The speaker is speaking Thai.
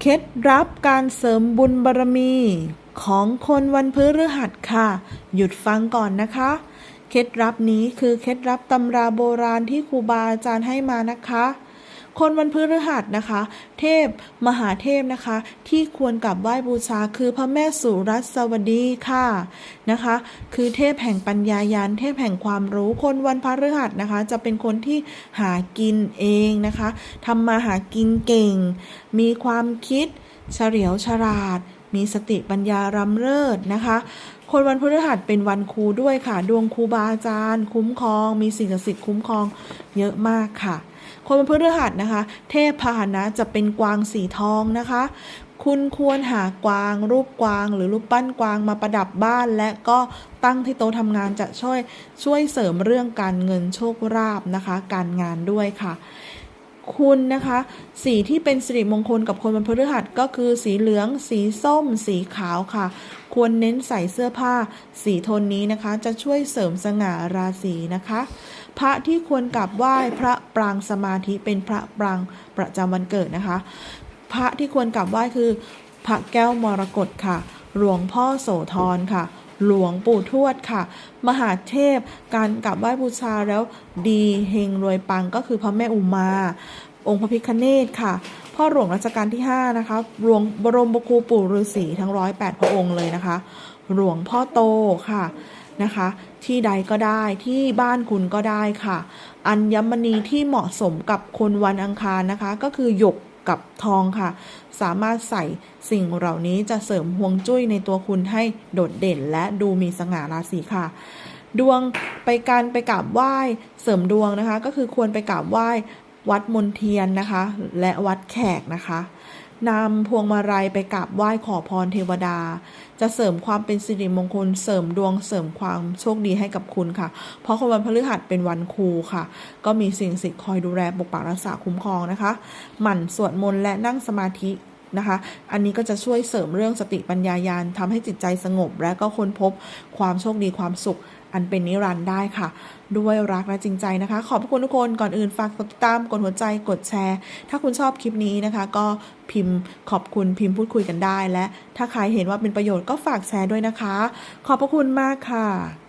เคล็ดลับการเสริมบุญบารมี ของคนวันพฤหัสค่ะ หยุดฟังก่อนนะคะ เคล็ดลับนี้คือเคล็ดลับตำราโบราณที่ครูบาอาจารย์ให้มานะคะ คนวันพฤหัสนะคะ เทพมหาเทพนะคะ ที่ควรกราบไหว้บูชาคือพระแม่สุรัสวดีค่ะนะคะ คือเทพแห่งปัญญายานเทพแห่งความรู้คนวันพฤหัสนะคะ จะเป็นคนที่หากินเองนะคะทำมาหากินเก่ง มีความคิดเฉลียวฉลาด มีสติปัญญารำเริศนะคะคนวันพฤหัสเป็นวันครูด้วยค่ะ ดวงครูบาอาจารย์ คุ้มครอง มีสิ่งศักดิ์สิทธิ์คุ้มครองเยอะมากค่ะ คนวันพฤหัสนะคะ เทพพาหนะจะเป็นกวางสีทองนะคะ คุณควรหากวาง รูปกวาง หรือรูปปั้นกวางมาประดับบ้าน และก็ตั้งที่โต๊ะทำงานจะช่วยช่วยเสริมเรื่องการเงินโชคลาภนะคะ การงานด้วยค่ะคุณนะคะ สีที่เป็นสิริมงคลกับคนวันพฤหัสก็คือสีเหลือง สีส้ม สีขาวค่ะ ควรเน้นใส่เสื้อผ้า สีโทนนี้นะคะ จะช่วยเสริมสง่าราศีนะคะ พระที่ควรกราบไหว้พระปรางสมาธิเป็นพระปรางประจำวันเกิดนะคะ พระที่ควรกราบไหว้คือ พระแก้วมรกตค่ะ หลวงพ่อโสธรค่ะ หลวงปู่ทวดค่ะ มหาเทพการกราบไหว้บูชาแล้วดีเฮงรวยปังก็คือพระแม่อุมา องค์พระพิคเนตค่ะพ่อหลวงรัชกาลที่ 5 นะคะหลวงบรมบครูปู่ฤาษีทั้งร้อยแปดพระองค์เลยนะคะ หลวงพ่อโตค่ะ นะคะ ที่ใดก็ได้ที่บ้านคุณก็ได้ค่ะ อัญมณีที่เหมาะสมกับคนวันอังคารนะคะ ก็คือหยกกับทองค่ะ สามารถใส่สิ่งเหล่านี้จะเสริมฮวงจุ้ยในตัวคุณให้โดดเด่นและดูมีสง่าราศีค่ะ ดวงไปการไปกราบไหว้เสริมดวงนะคะ ก็คือควรไปกราบไหว้วัดมนเทียนนะคะ และวัดแขกนะคะ นำพวงมาลัยไปกราบไหว้ขอพรเทวดา จะเสริมความเป็นสิริมงคล เสริมดวงเสริมความโชคดีให้กับคุณค่ะ เพราะคนวันพฤหัสเป็นวันครูค่ะ ก็มีสิ่งศักดิ์สิทธิ์คอยดูแลปกปักรักษาคุ้มครองนะคะ หมั่นสวดมนต์และนั่งสมาธินะคะ อันนี้ก็จะช่วยเสริมเรื่องสติปัญญายาณทำให้จิตใจสงบ และก็ค้นพบความโชคดีความสุข อันเป็นนิรันดร์ได้ค่ะ ด้วยรักและจริงใจนะคะ ขอบพระคุณทุกคนก่อนอื่นฝากกดติดตามกดหัวใจกดแชร์ ถ้าคุณชอบคลิปนี้นะคะ ก็พิมพ์ขอบคุณพิมพ์พูดคุยกันได้ และถ้าใครเห็นว่าเป็นประโยชน์ก็ฝากแชร์ด้วยนะคะ ขอบพระคุณมากค่ะ